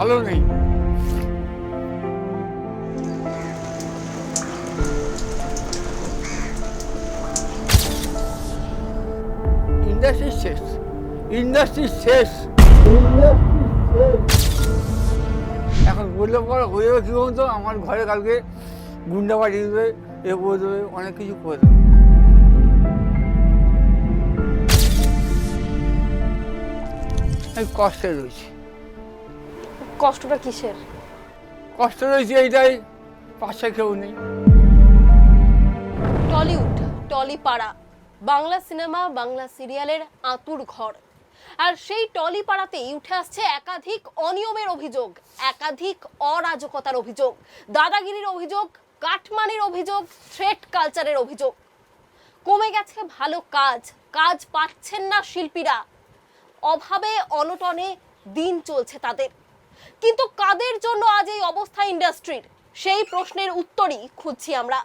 ভালো নেই। ইন্ডাস্ট্রি শেষ ইন্ডাস্ট্রি শেষ এখন বললে পরে হয়ে যাবে কী বলতো? আমার ঘরে কালকে গুন্ডা পাঠিয়ে দেবে, এ করে দেবে, অনেক কিছু করে দেবে। আমি কষ্টে রয়েছি। কষ্টটা কিসের? কষ্ট রয়েছে এইটাই পাশে কেউ নেই। টলিউড টলিপাড়া বাংলা সিনেমা বাংলা সিরিয়ালের আতুর ঘর। আর সেই টলিপাড়াতেই উঠে আসছে একাধিক অনিয়মের অভিযোগ একাধিক অরাজকতার অভিযোগ দাদাগিরির অভিযোগ কাটমানির অভিযোগ থ্রেট কালচারের অভিযোগ। কমে গেছে ভালো কাজ কাজ পাচ্ছেন না শিল্পীরা। অভাবে অনটনে দিন চলছে তাদের। কিন্তু কাদের জন্য আজ এই অবস্থা ইন্ডাস্ট্রির? সেই প্রশ্নের উত্তরই খুঁজছি আমরা।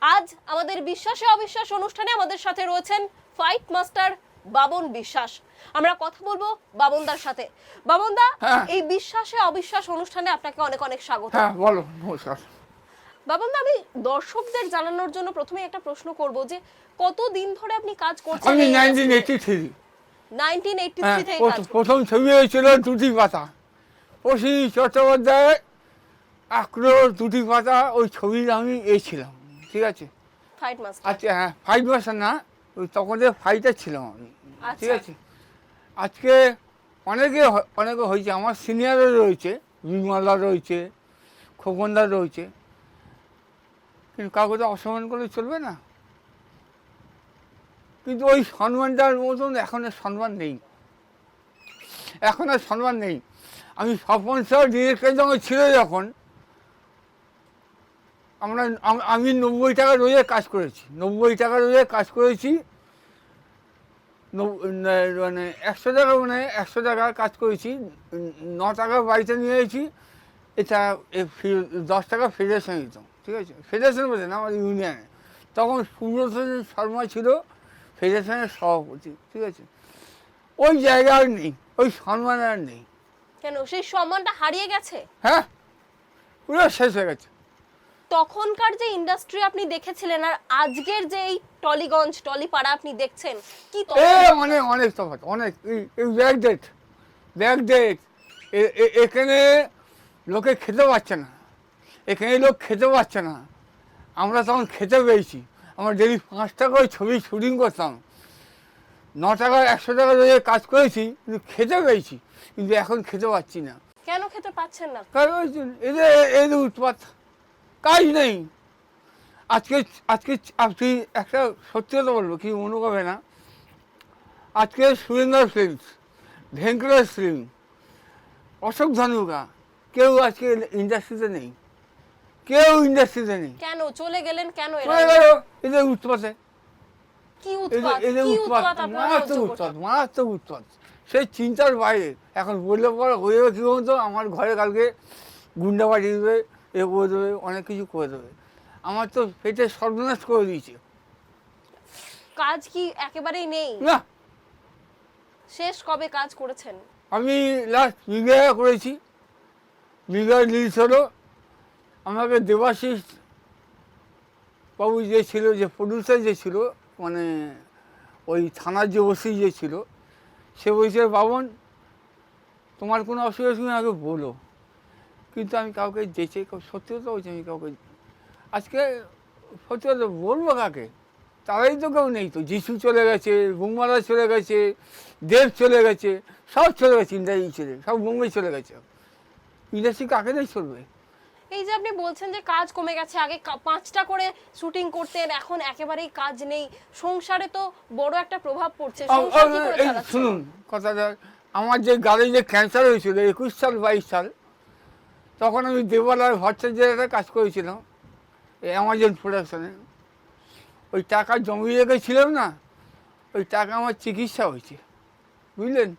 আজ আমাদের বিশ্বাসে অবিশ্বাস অনুষ্ঠানে আমাদের সাথে রয়েছেন ফাইট মাস্টার বাবন বিশ্বাস। আমরা কথা বলব বাবনদার সাথে। বাবনদা হ্যাঁ। এই বিশ্বাসে অবিশ্বাস অনুষ্ঠানে আপনাকে অনেক অনেক স্বাগত। হ্যাঁ বলো নমস্কার। বাবনদা আমি দর্শকদের জানানোর জন্য প্রথমে একটা প্রশ্ন করব যে কত দিন ধরে আপনি কাজ করছেন আমি nineteen eighty three nineteen eighty হ্যাঁ থ্রি থেকে কাজ প্রথ- প্রথম ছবি হয়েছিল দুটি পাতা। পশি চট্টোপাধ্যায় আক্রো দুটি পাতা ওই ছবির আমি এ ছিলাম ঠিক আছে? ফাইট মাস্টার আচ্ছা হ্যাঁ ফাইট মাস্টার না ওই তখন যে ফাইটার ছিলাম আমি ঠিক আচ্ছা। আছে? আজকে অনেকে অনেকে হয়েছে আমার সিনিয়রও রয়েছে বিমলা রয়েছে খোকনদা রয়েছে। কিন্তু কাউকে তো অসম্মান করলে চলবে না। কিন্তু ওই সম্মানটার মতন এখন আর সম্মান নেই। এখন আর সম্মান নেই। আমি স্বপন স্যার ডিরেক্টর যখন ছিল যখন, আমরা আমি নব্বই টাকা রোজে কাজ করেছি। নব্বই টাকা রোজে কাজ করেছি। মানে একশো টাকা মানে একশো টাকা কাজ করেছি। ন টাকা বাড়িতে নিয়ে এসেছি। এটা দশ টাকা ফেডারেশন দিত ঠিক আছে? ফেডারেশন বলে না, আমাদের ইউনিয়নে তখন সুব্রত শর্মা ছিল ফেডারেশনের সভাপতি, ঠিক আছে? ওই জায়গা আর নেই, ওই সম্মান আর নেই। কেন? সেই সম্মানটা হারিয়ে গেছে? হ্যাঁ পুরো শেষ হয়ে গেছে। তখনকার যে ইন্ডাস্ট্রি আপনি দেখেছিলেন আর আজকের যে এই টলিগঞ্জ টলিপাড়া আপনি দেখছেন কি এ অনেক অনেক তফাৎ অনেক। ব্যাক ডেট ব্যাক ডেট এখানে লোকে খেতে পাচ্ছে না। এখানে লোক খেতে পাচ্ছে না। আমরা তখন খেতে পেয়েছি। আমরা ডেলি পাঁচ টাকা করে ছবি শুটিং করতাম। ন টাকা একশো টাকা রোজে কাজ করেছি কিন্তু খেতে পেয়েছি কিন্তু এখন খেতে পাচ্ছি না। কেন খেতে পাচ্ছেন না? কারণ এদের এদের উৎপাত কাজ নেই। আজকে আজকে আপনি একটা সত্যি কথা বলব কি মনে করবে না। আজকে সুরেন্দ্র ফিল্মস ভেঙ্কটেশ ফিল্ম অশোক ধনুকা কেউ আজকে ইন্ডাস্ট্রিতে নেই। কেউ ইন্ডাস্ট্রিতে নেই। কেন? চলে গেলেন কেন এরা? চলে গেল এদের উৎপাতে। কি উৎপাত কি উৎপাত মারাত্মক উৎপাত মারাত্মক উৎপাত। সেই চিন্তার বাইরে। এখন বললে পরে হয়ে যাবে কী বলতো আমার ঘরে কালকে গুন্ডা পাঠিয়ে দেবে এ করে দেবে অনেক কিছু করে দেবে। আমার তো পেটে সর্বনাশ করে দিয়েছে। কাজ কি একেবারেই নেই? না। শেষ কবে কাজ করেছেন? আমি লাস্ট বিঘা করেছি। বিঘা লিজ হলো আমাকে দেবাশিস বাবু যে ছিল যে প্রডিউসার যে ছিল মানে ওই থানার যে ওসি যে ছিল, সে বলছে, বাবন, তোমার কোনো অসুবিধা তুমি আমাকে বলো। কিন্তু আমি কাউকে যেচে, সত্যি কথা বলছি, আমি কাউকে আজকে সত্যি কথা বলব কাকে? তারাই তো কেউ নেই তো। যিশু চলে গেছে বুমারা চলে গেছে, দেব চলে গেছে, সব চলে গেছে ইন্ডিয়াই ছেড়ে সব মুম্বাই চলে গেছে। ইন্ডাস্ট্রি কাকে নেই চলবে? এই যে আপনি বলছেন যে কাজ কমে গেছে আগে পাঁচটা করে শুটিং করতেন এখন একেবারেই কাজ নেই। সংসারে তো বড় একটা প্রভাব পড়ছে? শুনুন কথাটা আমার যে গাড়ি যে ক্যান্সার হয়েছিল একুশ সাল বাইশ সাল তখন আমি দেবালয় ভট্টাচার্যের কাজ করেছিলাম এই অ্যামাজন প্রোডাকশনে ওই টাকা জমিয়ে রেখেছিলাম না ওই টাকা আমার চিকিৎসা হয়েছে বুঝলেন?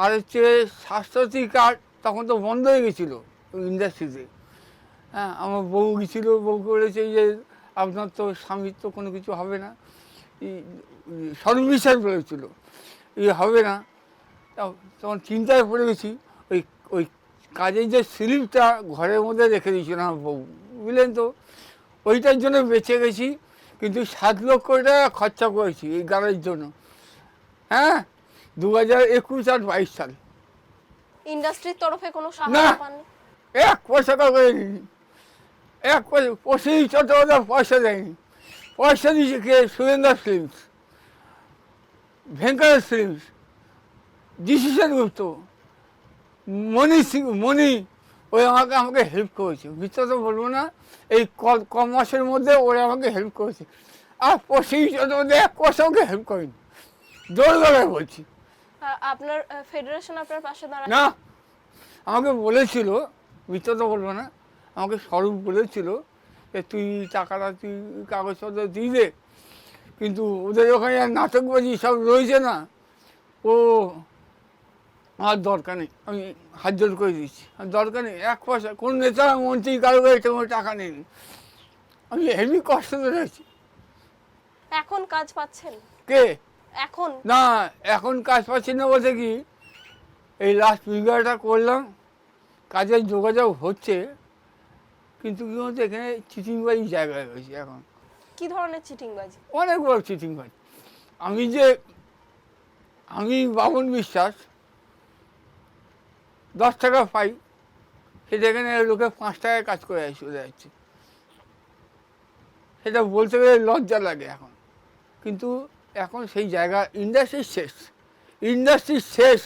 আর হচ্ছে স্বাস্থ্যসাথী কার্ড তখন তো বন্ধ হয়ে গেছিল ইন্ডাস্ট্রিতে হ্যাঁ আমার বউ গেছিল বউ করেছে যে আপনার তো স্বামীর তো কোনো কিছু হবে না। সর্ববিশ্বাস বলেছিল ইয়ে হবে না। তখন চিন্তায় পড়ে গেছি ওই ওই কাজের যে স্লিপটা ঘরের মধ্যে রেখে দিয়েছিল আমার বউ বুঝলেন তো? ওইটার জন্য বেঁচে গেছি কিন্তু সাত লক্ষ টাকা খরচা করেছি এই গাড়ির জন্য। হ্যাঁ দু হাজার একুশ আর বাইশ সাল। ইন্ডাস্ট্রির তরফে কোনো। সাহায্য পাননি? এক পয়সা করে নিই এক পঁচিশ চট্টোপাধ্যায় পয়সা দেয়নি। পয়সা দিয়েছে কে? Surendra films Venkatesh films decision Gupta. Mani Singh Mani ওই আমাকে আমাকে হেল্প করেছে। মিথ্যা তো বলব না। এই ক- মাসের মধ্যে ওরা আমাকে হেল্প করেছে। আর পঁচিশ চট্টোপাধ্যায় এক পয়সা আমাকে হেল্প করেনি। জোর গলায় বলছি। আপনার ফেডারেশন আপনার পাশে দাঁড়ায়? না। আমাকে বলেছিল মিথ্যা তো বলব না। আমাকে স্বরূপ বলেছিল যে তুই টাকাটা তুই কাগজপত্র দিয়ে দে। কিন্তু ওদের ওখানে আর নাটকবাজি সব রয়েছে না। ও আমার দরকার নেই। আমি হাত জোর করে দিচ্ছি। আর দরকার নেই। এক পয়সা কোন নেতা মন্ত্রী কারও কাছে কোনো টাকা নেই। আমি হেভি কষ্টতে রয়েছি এখন কাজ পাচ্ছেন? কে? এখন? না এখন কাজ পাচ্ছি না বলতে কি? এই লাস্ট বিঘাটা করলাম। কাজের যোগাযোগ হচ্ছে। কিন্তু কি বলতে এখানে চিটিংবাজি জায়গায় রয়েছে এখন। কি ধরনের চিটিংবাজি? অনেক বড় চিটিংবাজি। আমি যে আমি বাবন বিশ্বাস দশ টাকা পাই সেটা এখানে লোকে পাঁচ টাকায় কাজ করে চলে যাচ্ছে সেটা বলতে গেলে লজ্জা লাগে এখন। কিন্তু এখন সেই জায়গা ইন্ডাস্ট্রি শেষ। ইন্ডাস্ট্রি শেষ।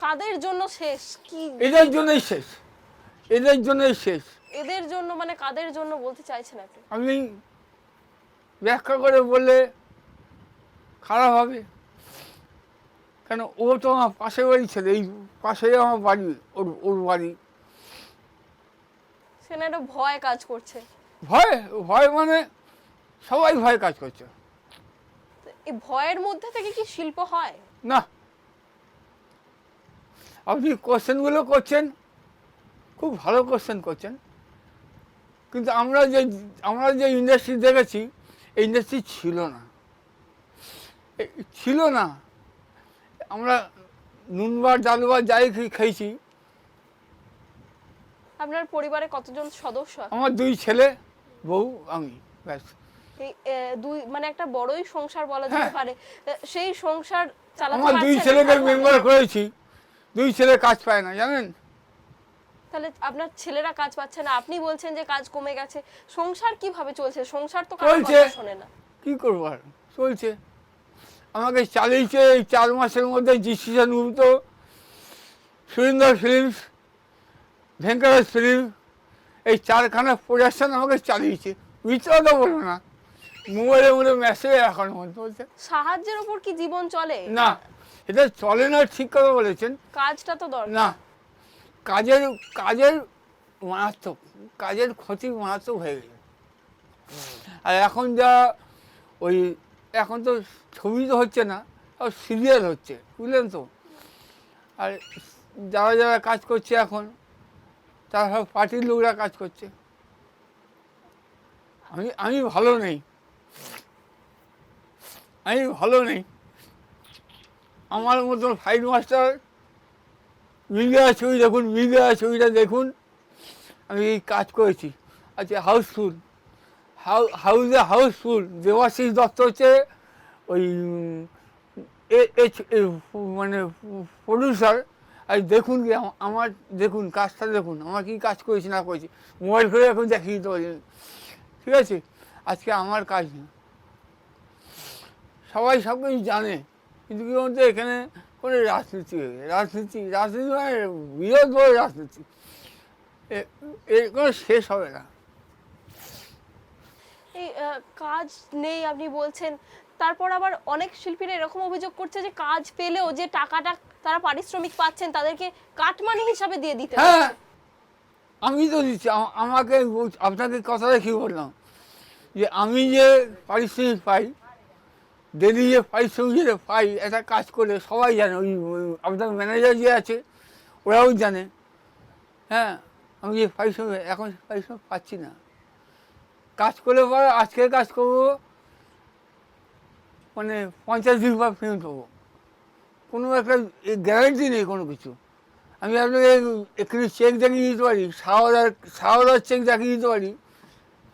কাদের জন্য শেষ? কি এদের জন্যই শেষ। এদের জন্যই শেষ। এদের জন্য মানে কাদের জন্য বলতে চাইছেন আপনি? আমি ব্যাখ্যা করে বললে খারাপ হবে। কেন ও তো আমার পাশে বাড়ি ছেলে এই পাশেই আমার বাড়ি ওর ওর বাড়ি। সেখানে একটা ভয় কাজ করছে। ভয় ভয় মানে সবাই ভয় কাজ করছে। এই ভয়ের মধ্যে থেকে কি শিল্প হয়? না। আপনি কোশ্চেনগুলো করছেন খুব ভালো কোশ্চেন করছেন। কিন্তু আমরা যে আমরা যে ইন্ডাস্ট্রি দেখেছি এই ইন্ডাস্ট্রি ছিল না। ছিল না। আমরা নুনবার ডালবার যাই খেয়েছি। আপনার পরিবারে কতজন সদস্য আমার দুই ছেলে বউ আমি ব্যাস। এই দুই মানে একটা বড়ই সংসার বলা যেতে হ্যাঁ। পারে। সেই সংসার চালাতে আমার দুই ছেলেকে মেম্বার করেছি। দুই ছেলে কাজ পায় না জানেন? তাহলে আপনার ছেলেরা কাজ পাচ্ছে না। আপনি বলছেন যে কাজ কমে গেছে। সংসার কীভাবে চলছে? সংসার তো কারোর চলছে। কথা শোনে না। কী করব আর? চলছে। আমাকে চালিয়েছে এই চার মাসের মধ্যে ডিসিশন উঠত। সুরেন্দ্র ফিল্মস ভেঙ্কটেশ ফিল্ম এই চারখানা প্রোডাকশন আমাকে চালিয়েছে। মিথ্যা তো বলব না। মোবাইলে মোবাইলে মেসেজ এখন বলছে সাহায্যের উপর কি জীবন চলে? না। এটা চলে না ঠিক কথা বলেছেন। কাজটা তো দরকার। না। কাজের কাজের মারাত্মক, কাজের ক্ষতি মারাত্মক হয়ে গেছে। আর এখন যা ওই, এখন তো ছবি তো হচ্ছে না সব সিরিয়াল হচ্ছে, বুঝলেন তো? আর যারা যারা কাজ করছে এখন, তারা সব পার্টির লোকরা কাজ করছে। আমি আমি ভালো নেই। আমি ভালো নেই। আমার মতন ফাইট মাস্টার মিডিয়া ছবি দেখুন, মিডিয়া ছবিটা দেখুন। আমি এই কাজ করেছি। আচ্ছা হাউসফুল। হাউ হাউসে হাউসফুল? দেবাশিস দত্ত হচ্ছে ওই মানে প্রডিউসার আর দেখুন কি আমার দেখুন, কাজটা দেখুন। আমার কি কাজ করেছি, না করেছি। মোবাইল করে এখন দেখিয়ে দিতে পারি। ঠিক আছে? আজকে আমার কাজ না। সবাই সব কিছু জানে। কিন্তু কি বলতে, এখানে কোনো রাজনীতি রাজনীতি রাজনীতি মানে বিরোধ রাজনীতি। এ- এর কোনো শেষ হবে না। এই কাজ নেই আপনি বলছেন। তারপর আবার অনেক শিল্পীরা এরকম অভিযোগ করছে যে কাজ পেলেও যে টাকাটা তারা পারিশ্রমিক পাচ্ছেন তাদেরকে কাটমানি হিসাবে দিয়ে দিতে হ্যাঁ আমি তো দিচ্ছি। আমাকে আপনাকে কথাটা কি বললাম? যে আমি যে পারিশ্রমিক পাই ডেলি যে পারিশ্রমিক যে পাই একটা কাজ করে, সবাই জানে, ওই আপনার ম্যানেজার যে আছে, ওরাও জানে। হ্যাঁ আমি যে পারিশ্রমিক এখন পারিশ্রমিক পাচ্ছি না। কাজ করলে পরে আজকে কাজ করব মানে পঞ্চাশ দিন পর ফেরত পাবো কোনো একটা গ্যারান্টি নেই কোনো কিছু। আমি আপনাকে একটু চেক দেখিয়ে দিতে পারি সাওয়ার সাওয়ার চেক দেখিয়ে দিতে পারি।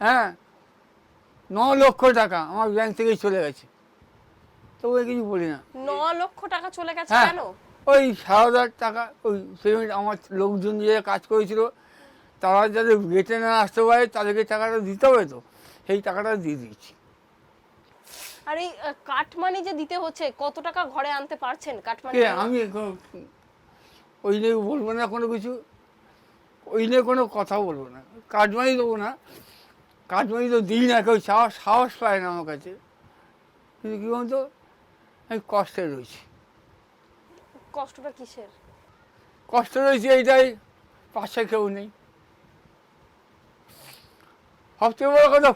হ্যাঁ ন লক্ষ টাকা আমার ব্যাংক থেকে চলে গেছে। তবু কিছু বলি না। ন লক্ষ টাকা চলে গেছে হ্যাঁ কেন? ওই সাওয়ার টাকা ওই পেমেন্ট আমার লোকজন যে কাজ করেছিল তারা যাতে গেটে না আসতে পারে তাদেরকে টাকাটা দিতে হবে তো। সেই টাকাটা দিয়ে দিয়েছি। আর এই কাটমানি যে দিতে হচ্ছে কত টাকা ঘরে আনতে পারছেন কাটমানি আমি ওই নিয়ে বলব না কোনো কিছু। ওই নিয়ে কোনো কথা বলব না। কাজমানি দেবো না। কাজমানি তো দিই না কেউ সাহস সাহস পায় না আমার কাছে। কিন্তু কী বলতো? আমি কষ্টে রয়েছি। কষ্টটা কিসের? কষ্ট রয়েছে এইটাই পাশে কেউ নেই। সবচেয়ে বড় কথা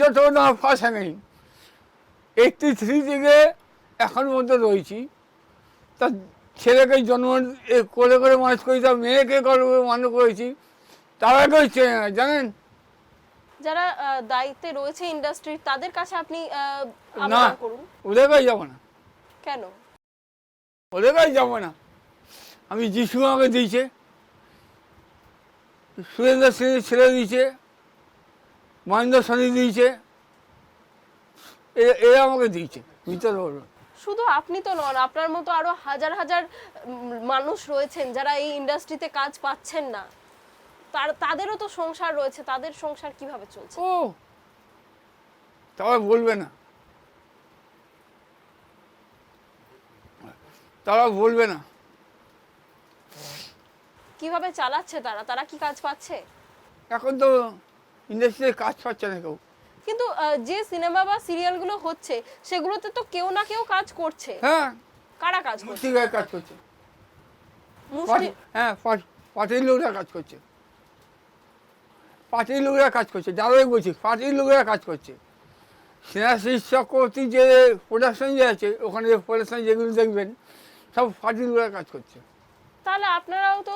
ছোট না পাশে নেই। এইটটি থ্রি থেকে এখন পর্যন্ত রয়েছি। তা ছেলেকে জন্ম করে করে মানুষ করেছি তার মেয়েকে করে মানুষ করেছি। তারা কেউ চেনে না জানেন? যারা দায়িত্বে রয়েছে ইন্ডাস্ট্রির তাদের কাছে আপনি না করুন। ওদের কাছে যাব না। কেন? ওদের কাছে যাব না। আমি যিশু আমাকে দিয়েছে। সুরেন্দ্র সিংয়ের ছেলে দিয়েছে। মহেন্দ্র সোনি দিয়েছে। এ- এরা আমাকে দিয়েছে। ভিতরে বলব শুধু আপনি তো নন আপনার মতো আরও হাজার হাজার মানুষ রয়েছেন যারা এই ইন্ডাস্ট্রিতে কাজ পাচ্ছেন না। তার তাদেরও তো সংসার রয়েছে তাদের সংসার কীভাবে চলছে? ও! তারা বলবে না। তারা বলবে না। কীভাবে চালাচ্ছে তারা? তারা কি কাজ পাচ্ছে? এখন তো ইন্ডাস্ট্রিতে কাজ পাচ্ছে না কেউ। কিন্তু যে সিনেমা বা সিরিয়ালগুলো হচ্ছে সেগুলোতে তো কেউ না কেউ কাজ করছে। হ্যাঁ। কারা কাজ করছে? ঠিক কাজ করছে। হ্যাঁ পার্টি- পার্টির লোকরা কাজ করছে। পার্টির লোকরা কাজ করছে যারাই বলছি পার্টির লোকরা কাজ করছে। স্নেহাশিস চক্রবর্তী যে প্রোডাকশন যে আছে ওখানে যে প্রোডাকশন যেগুলো দেখবেন সব লোকরা কাজ করছে। তাহলে আপনারাও তো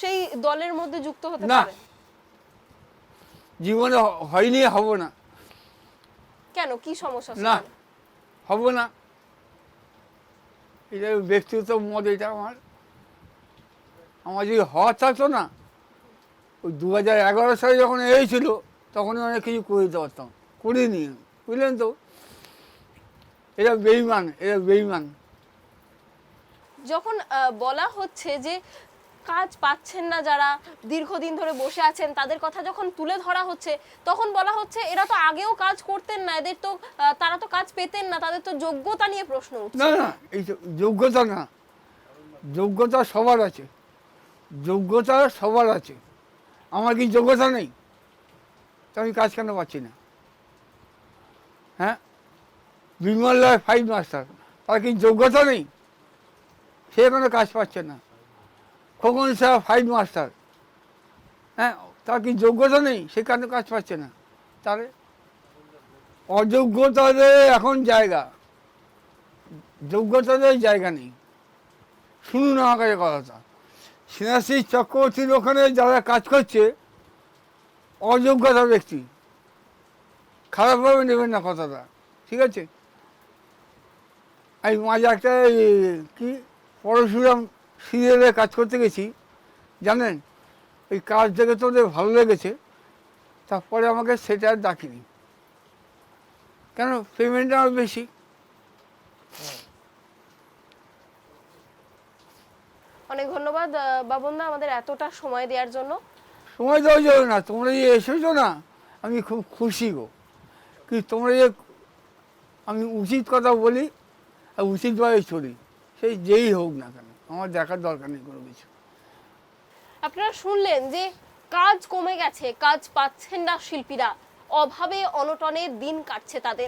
সেই দলের মধ্যে যুক্ত হতে না। জীবনে হয়নি হব না। কেন? কি সমস্যা না? হব না। এটা ব্যক্তিগত মত এটা আমার। আমার যদি হওয়ার থাকতো না ওই দু হাজার এগারো সালে যখন এসেছিল তখনই অনেক কিছু করে দিতে পারতাম। করিনি বুঝলেন তো? এরা বেইমান এরা বেইমান। যখন বলা হচ্ছে যে কাজ পাচ্ছেন না যারা দীর্ঘদিন ধরে বসে আছেন, তাদের কথা যখন তুলে ধরা হচ্ছে, তখন বলা হচ্ছে এরা তো আগেও কাজ করতেন না, এদের তো তারা তো কাজ পেতেন না, তাদের তো যোগ্যতা নিয়ে প্রশ্ন উঠছে। না না, এই যোগ্যতা না, যোগ্যতা সবার আছে, যোগ্যতা সবার আছে, আমার কি যোগ্যতা নেই? তো আমি কাজ কেন পাচ্ছি না? হ্যাঁ? বিমল ফাইভ মাস্টার তার কি যোগ্যতা নেই? সে কোনো কাজ পাচ্ছে না। Khokon Shah five master. হ্যাঁ তার কি যোগ্যতা নেই? সে কেন কাজ পাচ্ছে না। তাহলে অযোগ্যতাদের এখন জায়গা। যোগ্যতাদের জায়গা নেই। শুনুন আমার কাছে কথাটা। সিনাসি চক্রবর্তীর ওখানে যারা কাজ করছে, অযোগ্যতা ব্যক্তি। খারাপভাবে নেবেন না কথাটা। ঠিক আছে? আমি মাঝে একটা কি পরশুরাম সিরিয়ালে কাজ করতে গেছি জানেন? ওই কাজ দেখে তো ওদের ভালো লেগেছে তারপরে আমাকে সেটা আর ডাকিনি। কেন? পেমেন্ট আমার বেশি। অনেক ধন্যবাদ বাবনদা আমাদের এতটা সময় দেওয়ার জন্য। সময় দেওয়া যাবে না তোমরা যে এসেছ না আমি খুব খুশি গো। কি তোমরা যে আমি উচিত কথা বলি আর উচিতভাবে চলি। সেই যেই হোক না কেন, আমার দেখার দরকার নেই কোনো কিছু। আপনারা শুনলেন যে কাজ কমে গেছে, কাজ পাচ্ছেন না শিল্পীরা। অভাবে অনটনে দিন কাটছে তাদের।